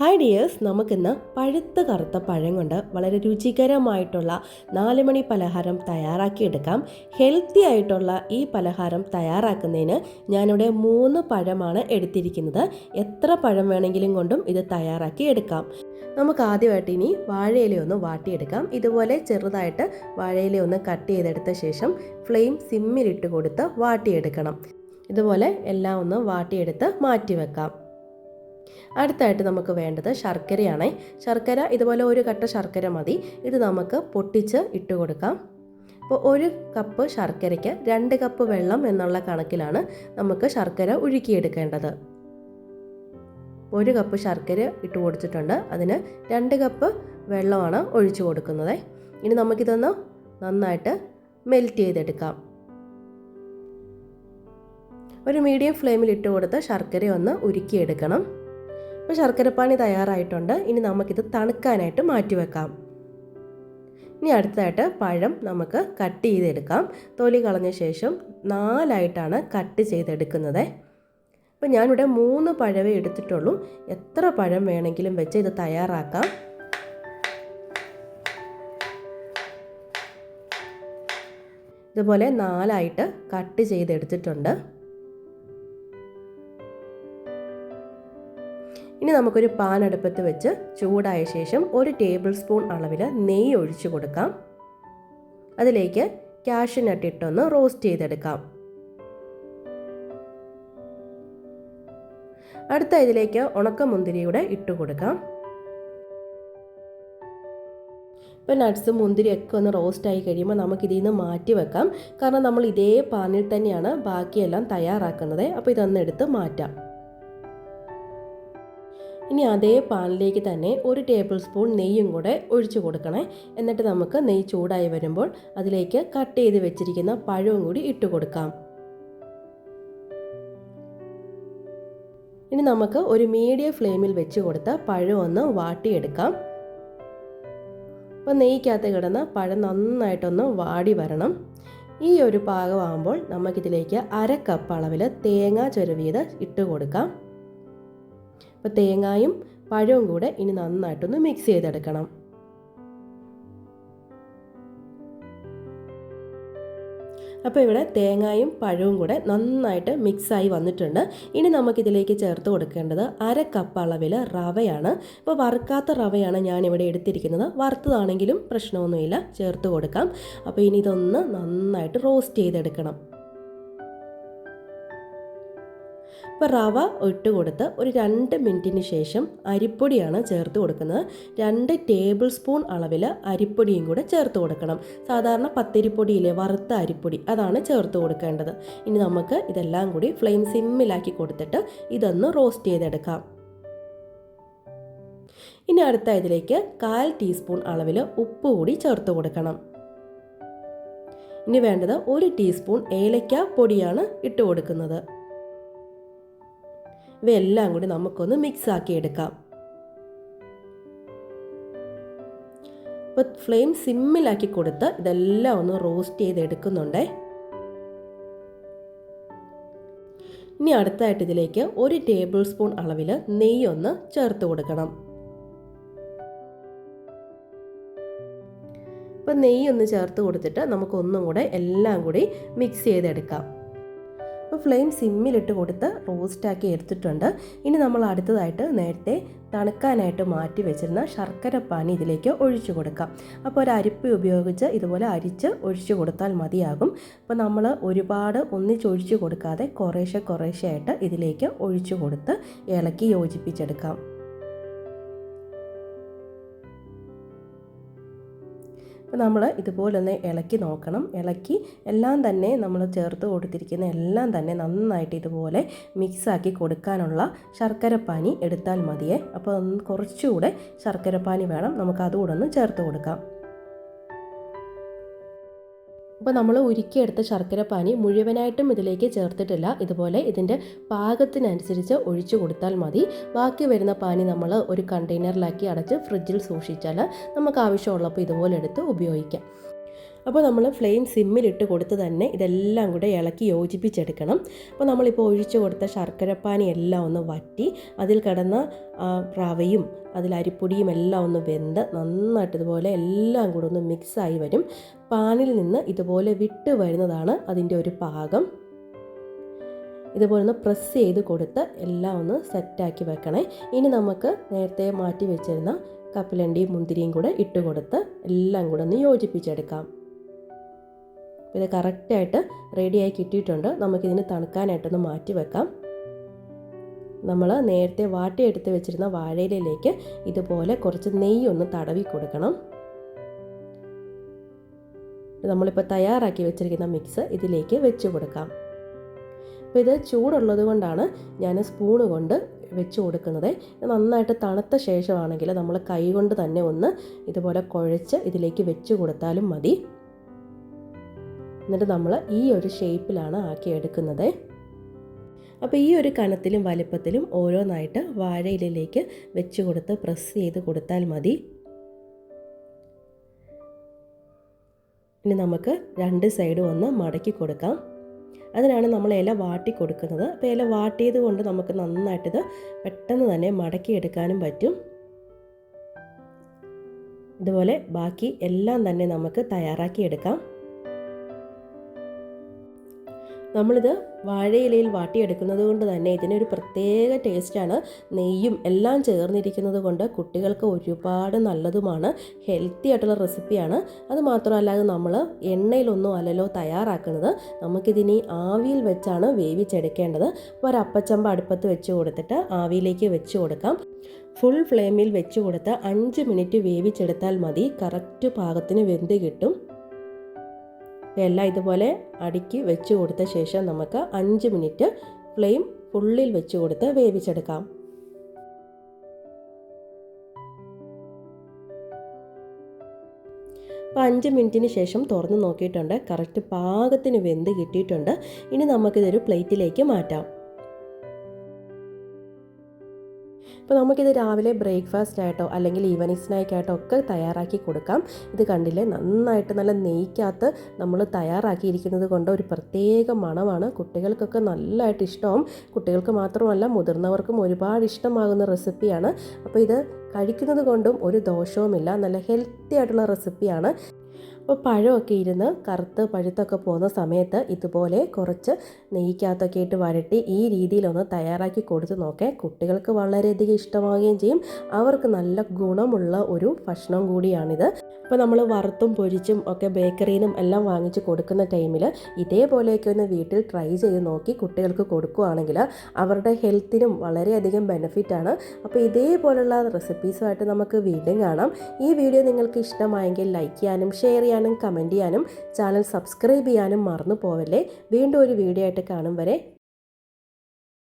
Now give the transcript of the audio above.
Hi dears നമുക്കിന്ന് പഴുത്ത് കറുത്ത പഴം കൊണ്ട് വളരെ രുചികരമായിട്ടുള്ള നാല് മണി പലഹാരം തയ്യാറാക്കിയെടുക്കാം. ഹെൽത്തി ആയിട്ടുള്ള ഈ പലഹാരം തയ്യാറാക്കുന്നതിന് ഞാനിവിടെ മൂന്ന് പഴമാണ് എടുത്തിരിക്കുന്നത്. എത്ര പഴം വേണമെങ്കിലും കൊണ്ടും ഇത് തയ്യാറാക്കി എടുക്കാം. നമുക്ക് ആദ്യമായിട്ട് ഇനി വാഴയില ഒന്ന് വാട്ടിയെടുക്കാം. ഇതുപോലെ ചെറുതായിട്ട് വാഴയില ഒന്ന് കട്ട് ചെയ്തെടുത്ത ശേഷം ഫ്ലെയിം സിമ്മിലിട്ട് കൊടുത്ത് വാട്ടിയെടുക്കണം. ഇതുപോലെ എല്ലാം ഒന്ന് വാട്ടിയെടുത്ത് മാറ്റി വെക്കാം അടുത്തായിട്ട് നമുക്ക് വേണ്ടത് ശർക്കരയാണ്. ശർക്കര ഇതുപോലെ ഒരു കട്ട ശർക്കര മതി. ഇത് നമുക്ക് പൊട്ടിച്ച് ഇട്ട് കൊടുക്കാം. അപ്പോൾ ഒരു കപ്പ് ശർക്കരയ്ക്ക് രണ്ട് കപ്പ് വെള്ളം എന്നുള്ള കണക്കിലാണ് നമുക്ക് ശർക്കര ഒഴുക്കിയെടുക്കേണ്ടത് ഒരു കപ്പ് ശർക്കര ഇട്ട് കൊടുത്തിട്ടുണ്ട്. അതിന് രണ്ട് കപ്പ് വെള്ളമാണ് ഒഴിച്ചു കൊടുക്കുന്നത്. ഇനി നമുക്കിതൊന്ന് നന്നായിട്ട് മെൽറ്റ് ചെയ്തെടുക്കാം. ഒരു മീഡിയം ഫ്ലെയിമിൽ ഇട്ട് കൊടുത്ത് ശർക്കര ഒന്ന് ഉരുക്കിയെടുക്കണം. ഇപ്പോൾ ശർക്കരപ്പാനി തയ്യാറായിട്ടുണ്ട്. ഇനി നമുക്കിത് തണുക്കാനായിട്ട് മാറ്റി വെക്കാം ഇനി അടുത്തതായിട്ട് പഴം നമുക്ക് കട്ട് ചെയ്തെടുക്കാം. തൊലി കളഞ്ഞ ശേഷം നാലായിട്ടാണ് കട്ട് ചെയ്തെടുക്കുന്നത്. അപ്പോൾ ഞാനിവിടെ മൂന്ന് പഴവേ എടുത്തിട്ടുള്ളൂ. എത്ര പഴം വേണമെങ്കിലും വെച്ച് ഇത് തയ്യാറാക്കാം. ഇതുപോലെ നാലായിട്ട് കട്ട് ചെയ്തെടുത്തിട്ടുണ്ട്. ഇനി നമുക്കൊരു പാൻ അടുപ്പത്ത് വെച്ച് ചൂടായ ശേഷം ഒരു ടേബിൾ സ്പൂൺ അളവിൽ നെയ്യ് ഒഴിച്ചു കൊടുക്കാം. അതിലേക്ക് കാഷ്യനട്ട് ഇട്ടൊന്ന് റോസ്റ്റ് ചെയ്തെടുക്കാം. അടുത്ത ഇതിലേക്ക് ഉണക്കമുന്തിരിയുടെ ഇട്ട് കൊടുക്കാം. ഇപ്പോൾ നട്ട്സ് മുന്തിരിയൊക്കെ ഒന്ന് റോസ്റ്റ് ആയി കഴിയുമ്പോൾ നമുക്ക് ഇതിൽ നിന്ന് മാറ്റി വെക്കാം. കാരണം നമ്മൾ ഇതേ പാനിൽ തന്നെയാണ് ബാക്കിയെല്ലാം തയ്യാറാക്കുന്നത്. അപ്പോൾ ഇതൊന്നെടുത്ത് മാറ്റാം. ഇനി അതേ പാനിലേക്ക് തന്നെ ഒരു ടേബിൾ സ്പൂൺ നെയ്യും കൂടെ ഒഴിച്ചു കൊടുക്കണേ. എന്നിട്ട് നമുക്ക് നെയ്യ് ചൂടായി വരുമ്പോൾ അതിലേക്ക് കട്ട് ചെയ്ത് വെച്ചിരിക്കുന്ന പഴവും കൂടി ഇട്ട് കൊടുക്കാം. ഇനി നമുക്ക് ഒരു മീഡിയം ഫ്ലെയിമിൽ വെച്ച് കൊടുത്ത പഴം ഒന്ന് വാട്ടിയെടുക്കാം. അപ്പോൾ നെയ്ക്കകത്ത് കിടന്ന് പഴം നന്നായിട്ടൊന്ന് വാടി വരണം. ഈ ഒരു പാകമാകുമ്പോൾ നമുക്കിതിലേക്ക് അര കപ്പ് അളവിൽ തേങ്ങ ചെറുവിയത് ഇട്ട് കൊടുക്കാം. അപ്പോൾ തേങ്ങായും പഴവും കൂടെ ഇനി നന്നായിട്ടൊന്ന് മിക്സ് ചെയ്തെടുക്കണം. അപ്പോൾ ഇവിടെ തേങ്ങായും പഴവും കൂടെ നന്നായിട്ട് മിക്സായി വന്നിട്ടുണ്ട്. ഇനി നമുക്കിതിലേക്ക് ചേർത്ത് കൊടുക്കേണ്ടത് അര കപ്പ് അളവിൽ റവയാണ്. ഇപ്പോൾ വറുക്കാത്ത റവയാണ് ഞാനിവിടെ എടുത്തിരിക്കുന്നത്. വറുത്തതാണെങ്കിലും പ്രശ്നമൊന്നുമില്ല ചേർത്ത് കൊടുക്കാം. അപ്പോൾ ഇനി ഇതൊന്ന് നന്നായിട്ട് റോസ്റ്റ് ചെയ്തെടുക്കണം. ഇപ്പോൾ റവ ഇട്ട് കൊടുത്ത് ഒരു രണ്ട് മിനിറ്റിന് ശേഷം അരിപ്പൊടിയാണ് ചേർത്ത് കൊടുക്കുന്നത്. രണ്ട് ടേബിൾ സ്പൂൺ അളവിൽ അരിപ്പൊടിയും കൂടെ ചേർത്ത് കൊടുക്കണം. സാധാരണ പത്തിരിപ്പൊടിയിലെ വറുത്ത അരിപ്പൊടി അതാണ് ചേർത്ത് കൊടുക്കേണ്ടത്. ഇനി നമുക്ക് ഇതെല്ലാം കൂടി ഫ്ലെയിം സിമ്മിലാക്കി കൊടുത്തിട്ട് ഇതൊന്ന് റോസ്റ്റ് ചെയ്തെടുക്കാം. ഇനി അടുത്ത ഇതിലേക്ക് കാൽ ടീസ്പൂൺ അളവിൽ ഉപ്പ് കൂടി ചേർത്ത് കൊടുക്കണം. ഇനി വേണ്ടത് ഒരു ടീസ്പൂൺ ഏലക്ക പൊടിയാണ് ഇട്ട് കൊടുക്കുന്നത്. ഇവയെല്ലാം കൂടി നമുക്കൊന്ന് മിക്സ് ആക്കി എടുക്കാം അപ്പോൾ ഫ്ലെയിം സിമ്മിലാക്കി കൊടുത്ത് ഇതെല്ലാം ഒന്ന് റോസ്റ്റ് ചെയ്ത് എടുക്കുന്നുണ്ടേ ഇനി അടുത്തായിട്ട് ഇതിലേക്ക് ഒരു ടേബിൾ സ്പൂൺ അളവിൽ നെയ്യ് ഒന്ന് ചേർത്ത് കൊടുക്കണം. അപ്പോൾ നെയ്യൊന്ന് ചേർത്ത് കൊടുത്തിട്ട് നമുക്കൊന്നും കൂടെ എല്ലാം കൂടി മിക്സ് ചെയ്തെടുക്കാം. അപ്പോൾ ഫ്ലെയിം സിമ്മിലിട്ട് കൊടുത്ത് റോസ്റ്റാക്കി എടുത്തിട്ടുണ്ട്. ഇനി നമ്മൾ അടുത്തതായിട്ട് നേരത്തെ തണുക്കാനായിട്ട് മാറ്റി വെച്ചിരുന്ന ശർക്കര പാനി ഇതിലേക്ക് ഒഴിച്ചു കൊടുക്കാം. അപ്പോൾ ഒരു അരിപ്പ ഉപയോഗിച്ച് ഇതുപോലെ അരിച്ച് ഒഴിച്ചു കൊടുത്താൽ മതിയാകും. അപ്പോൾ നമ്മൾ ഒരുപാട് ഒന്നിച്ചൊഴിച്ചു കൊടുക്കാതെ കുറേശ്ശെ കുറേശ്ശെ ആയിട്ട് ഇതിലേക്ക് ഒഴിച്ചു കൊടുത്ത് ഇളക്കി യോജിപ്പിച്ചെടുക്കാം. അപ്പോൾ നമ്മൾ ഇതുപോലൊന്ന് ഇളക്കി നോക്കണം. ഇളക്കി എല്ലാം തന്നെ നമ്മൾ ചേർത്ത് കൊടുത്തിരിക്കുന്ന എല്ലാം തന്നെ നന്നായിട്ട് ഇതുപോലെ മിക്സാക്കി കൊടുക്കാനുള്ള ശർക്കരപ്പാനി എടുത്താൽ മതിയേ. അപ്പോൾ കുറച്ചുകൂടെ ശർക്കരപ്പാനി വേണം. നമുക്ക് അതുകൂടെ ഒന്ന് ചേർത്ത് കൊടുക്കാം. അപ്പോൾ നമ്മൾ ഉരുക്കിയെടുത്ത ശർക്കര പാനി മുഴുവനായിട്ടും ഇതിലേക്ക് ചേർത്തിട്ടില്ല. ഇതുപോലെ ഇതിന്റെ പാകത്തിനനുസരിച്ച് ഒഴിച്ചു കൊടുത്താൽ മതി. ബാക്കി വരുന്ന പാനി നമ്മൾ ഒരു കണ്ടെയ്നറിലാക്കി അടച്ച് ഫ്രിഡ്ജിൽ സൂക്ഷിച്ചാൽ നമുക്ക് ആവശ്യമുള്ളപ്പോൾ ഇതുപോലെ എടുത്ത് ഉപയോഗിക്കാം. അപ്പോൾ നമ്മൾ ഫ്ലെയിം സിമ്മിലിട്ട് കൊടുത്ത് തന്നെ ഇതെല്ലാം കൂടെ ഇളക്കി യോജിപ്പിച്ചെടുക്കണം. അപ്പോൾ നമ്മളിപ്പോൾ ഒഴിച്ചു കൊടുത്ത ശർക്കരപ്പാനി എല്ലാം ഒന്ന് വറ്റി അതിൽ കിടന്ന റവയും അതിൽ അരിപ്പൊടിയും എല്ലാം ഒന്ന് വെന്ത് നന്നായിട്ട് ഇതുപോലെ എല്ലാം കൂടെ ഒന്ന് മിക്സായി വരും. പാനിൽ നിന്ന് ഇതുപോലെ വിട്ട് വരുന്നതാണ് അതിന്റെ ഒരു പാകം. ഇതുപോലെ ഒന്ന് പ്രസ് ചെയ്ത് കൊടുത്ത് എല്ലാം ഒന്ന് സെറ്റാക്കി വെക്കണേ. ഇനി നമുക്ക് നേരത്തെ മാറ്റി വെച്ചിരുന്ന കപ്പലണ്ടിയും മുന്തിരിയും കൂടെ ഇട്ട് കൊടുത്ത് എല്ലാം കൂടെ ഒന്ന് യോജിപ്പിച്ചെടുക്കാം. ഇത് കറക്റ്റായിട്ട് റെഡിയായി കിട്ടിയിട്ടുണ്ട്. നമുക്കിതിന് തണുക്കാനായിട്ടൊന്ന് മാറ്റി വെക്കാം. നമ്മൾ നേരത്തെ വാട്ടിയെടുത്ത് വെച്ചിരുന്ന വാഴയിലേക്ക് ഇതുപോലെ കുറച്ച് നെയ്യൊന്ന് തടവി കൊടുക്കണം. നമ്മളിപ്പോൾ തയ്യാറാക്കി വെച്ചിരിക്കുന്ന മിക്സ് ഇതിലേക്ക് വെച്ച് കൊടുക്കാം. അപ്പോൾ ഇത് ചൂടുള്ളത് കൊണ്ടാണ് ഞാൻ സ്പൂണ് കൊണ്ട് വെച്ച് കൊടുക്കുന്നത്. നന്നായിട്ട് തണുത്ത ശേഷമാണെങ്കിൽ നമ്മൾ കൈ കൊണ്ട് തന്നെ ഒന്ന് ഇതുപോലെ കുഴച്ച് ഇതിലേക്ക് വെച്ച് കൊടുത്താലും മതി. എന്നിട്ട് നമ്മൾ ഈ ഒരു ഷേപ്പിലാണ് ആക്കി എടുക്കുന്നത്. അപ്പോൾ ഈ ഒരു കനത്തിലും വലിപ്പത്തിലും ഓരോന്നായിട്ട് വാഴയിലേക്ക് വെച്ച് കൊടുത്ത് പ്രസ് ചെയ്ത് കൊടുത്താൽ മതി. ഇനി നമുക്ക് രണ്ട് സൈഡും ഒന്ന് മടക്കി കൊടുക്കാം. അതിനാണ് നമ്മൾ ഇല വാട്ടി കൊടുക്കുന്നത്. അപ്പോൾ ഇല വാട്ടിയത് കൊണ്ട് നമുക്ക് നന്നായിട്ടിത് പെട്ടെന്ന് തന്നെ മടക്കിയെടുക്കാനും പറ്റും. ഇതുപോലെ ബാക്കി എല്ലാം തന്നെ നമുക്ക് തയ്യാറാക്കിയെടുക്കാം നമ്മളിത് വാഴയിലയിൽ വാട്ടിയെടുക്കുന്നത് കൊണ്ട് തന്നെ ഇതിനൊരു പ്രത്യേക ടേസ്റ്റാണ്. നെയ്യും എല്ലാം ചേർന്നിരിക്കുന്നത് കൊണ്ട് കുട്ടികൾക്ക് ഒരുപാട് നല്ലതുമാണ്. ഹെൽത്തി ആയിട്ടുള്ള റെസിപ്പിയാണ്. അത് മാത്രമല്ലാതെ നമ്മൾ എണ്ണയിലൊന്നും അല്ലല്ലോ തയ്യാറാക്കുന്നത്. നമുക്കിതിനി ആവിയിൽ വെച്ചാണ് വേവിച്ചെടുക്കേണ്ടത്. അപ്പോൾ ഒരു അപ്പച്ചമ്പ അടുപ്പത്ത് വെച്ച് കൊടുത്തിട്ട് ആവിയിലേക്ക് വെച്ച് കൊടുക്കാം. ഫുൾ ഫ്ലെയിമിൽ വെച്ച് കൊടുത്ത് അഞ്ച് മിനിറ്റ് വേവിച്ചെടുത്താൽ മതി. കറക്റ്റ് പാകത്തിന് വെന്ത് കിട്ടും. എല്ലാം ഇതുപോലെ അടുക്കി വെച്ച് കൊടുത്ത ശേഷം നമുക്ക് അഞ്ച് മിനിറ്റ് ഫ്ലെയിം ഫുള്ളിൽ വെച്ച് കൊടുത്ത് വേവിച്ചെടുക്കാം. അപ്പോൾ അഞ്ച് മിനിറ്റിന് ശേഷം തുറന്ന് നോക്കിയിട്ടുണ്ട്. കറക്റ്റ് പാകത്തിന് വെന്ത് കിട്ടിയിട്ടുണ്ട്. ഇനി നമുക്കിതൊരു പ്ലേറ്റിലേക്ക് മാറ്റാം. അപ്പോൾ നമുക്കിത് രാവിലെ ബ്രേക്ക്ഫാസ്റ്റ് ആയിട്ടോ അല്ലെങ്കിൽ ഈവനിങ് സ്നാക്കായിട്ടോ ഒക്കെ തയ്യാറാക്കി കൊടുക്കാം. ഇത് കണ്ടില്ലേ? നന്നായിട്ട് നല്ല നെയ്ക്കകത്ത് നമ്മൾ തയ്യാറാക്കിയിരിക്കുന്നത് കൊണ്ട് ഒരു പ്രത്യേക മണമാണ്. കുട്ടികൾക്കൊക്കെ നല്ലതായിട്ട് ഇഷ്ടമാവും കുട്ടികൾക്ക് മാത്രമല്ല മുതിർന്നവർക്കും ഒരുപാട് ഇഷ്ടമാകുന്ന റെസിപ്പിയാണ്. അപ്പോൾ ഇത് കഴിക്കുന്നത് കൊണ്ടും ഒരു ദോഷവുമില്ല. നല്ല ഹെൽത്തി ആയിട്ടുള്ള റെസിപ്പിയാണ്. അപ്പോൾ പഴമൊക്കെ ഇരുന്ന് കറുത്ത് പഴുത്തൊക്കെ പോകുന്ന സമയത്ത് ഇതുപോലെ കുറച്ച് നെയ്ക്കകത്തൊക്കെ ഇട്ട് വരട്ടി ഈ രീതിയിലൊന്ന് തയ്യാറാക്കി കൊടുത്ത് നോക്കേ. കുട്ടികൾക്ക് വളരെയധികം ഇഷ്ടമാവുകയും ചെയ്യും. അവർക്ക് നല്ല ഗുണമുള്ള ഒരു ഭക്ഷണം കൂടിയാണിത്. അപ്പോൾ നമ്മൾ വറുത്തും പൊരിച്ചും ഒക്കെ ബേക്കറിയിലും എല്ലാം വാങ്ങിച്ച് കൊടുക്കുന്ന ടൈമിൽ ഇതേപോലെയൊക്കെ ഒന്ന് വീട്ടിൽ ട്രൈ ചെയ്ത് നോക്കി കുട്ടികൾക്ക് കൊടുക്കുകയാണെങ്കിൽ അവരുടെ ഹെൽത്തിനും വളരെയധികം ബെനിഫിറ്റാണ് അപ്പോൾ ഇതേപോലുള്ള റെസിപ്പീസുമായിട്ട് നമുക്ക് വീണ്ടും കാണാം. ഈ വീഡിയോ നിങ്ങൾക്ക് ഇഷ്ടമായെങ്കിൽ ലൈക്ക് ചെയ്യാനും ഷെയർ ചെയ്യാനും കമന്റ് ചെയ്യാനും ചാനൽ സബ്സ്ക്രൈബ് ചെയ്യാനും മറന്നു പോവല്ലേ. വീണ്ടും ഒരു വീഡിയോ ആയിട്ട് കാണും വരെ.